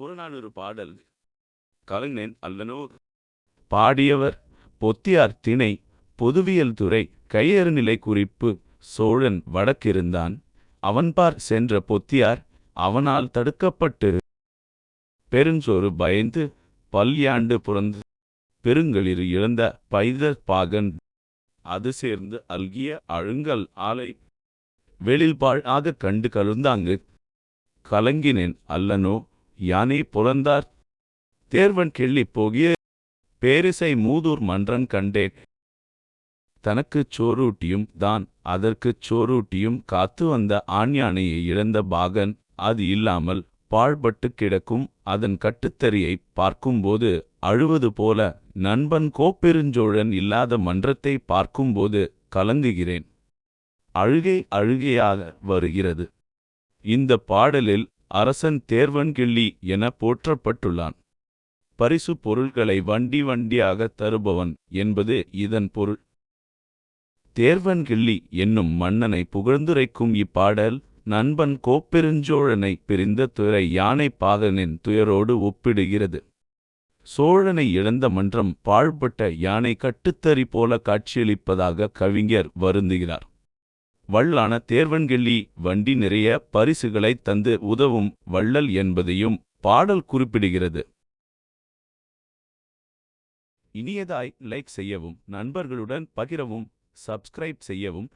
புறநானூறு பாடல் கலைஞன் அல்லனோ? பாடியவர் பொத்தியார் திணை பொதுவியல் துறை கையறுநிலை குறிப்பு சோழன் வடக்கிருந்தான். அவன்பார் சென்ற பொத்தியார் அவனால் தடுக்கப்பட்டு பெருஞ்சோறு பயந்து பல்யாண்டு புறந்து பெருங்களிறு இழந்த பைதர் பாகன் அது சேர்ந்து அல்கிய அழுங்கல் ஆலை வெளில்பாழ் ஆகக் கண்டு கழுந்தாங்கு கலங்கினேன் அல்லனோ? யானை புலந்தார். தேர்வன் கிள்ளிப் போகிய பேரிசை மூதூர் மன்றன் கண்டே தனக்குச் சோறூட்டியும் தான் அதற்குச் சோறூட்டியும் காத்து வந்த ஆண்யானையை இழந்த பாகன் அது இல்லாமல் பாழ்பட்டுக் கிடக்கும் அதன் கட்டுத்தறியைப் பார்க்கும்போது அழுவது போல நண்பன் கோப்பெருஞ்சோழன் இல்லாத மன்றத்தை பார்க்கும்போது கலங்குகிறேன். அழுகை அழுகையாக வருகிறது. இந்த பாடலில் அரசன் தேர்வன்கிள்ளி என போற்றப்பட்டுள்ளான். பரிசு பொருள்களை வண்டி வண்டியாக தருபவன் என்பது இதன் பொருள். தேர்வன்கிள்ளி என்னும் மன்னனை புகழ்ந்துரைக்கும் இப்பாடல் நண்பன் கோப்பெருஞ்சோழனை பிரிந்த துறை யானை பாகனின் துயரோடு ஒப்பிடுகிறது. சோழனை இழந்த மன்றம் பாழ்பட்ட யானை கட்டுத்தறி போல காட்சியளிப்பதாக கவிஞர் வருந்துகிறார். வள்ளான தேர்வன்கெள்ளி வண்டி நிறைய பரிசுகளைத் தந்து உதவும் வள்ளல் என்பதையும் பாடல் குறிப்பிடுகிறது. இனியதாய் லைக் செய்யவும் நண்பர்களுடன் பகிரவும் சப்ஸ்கிரைப் செய்யவும்.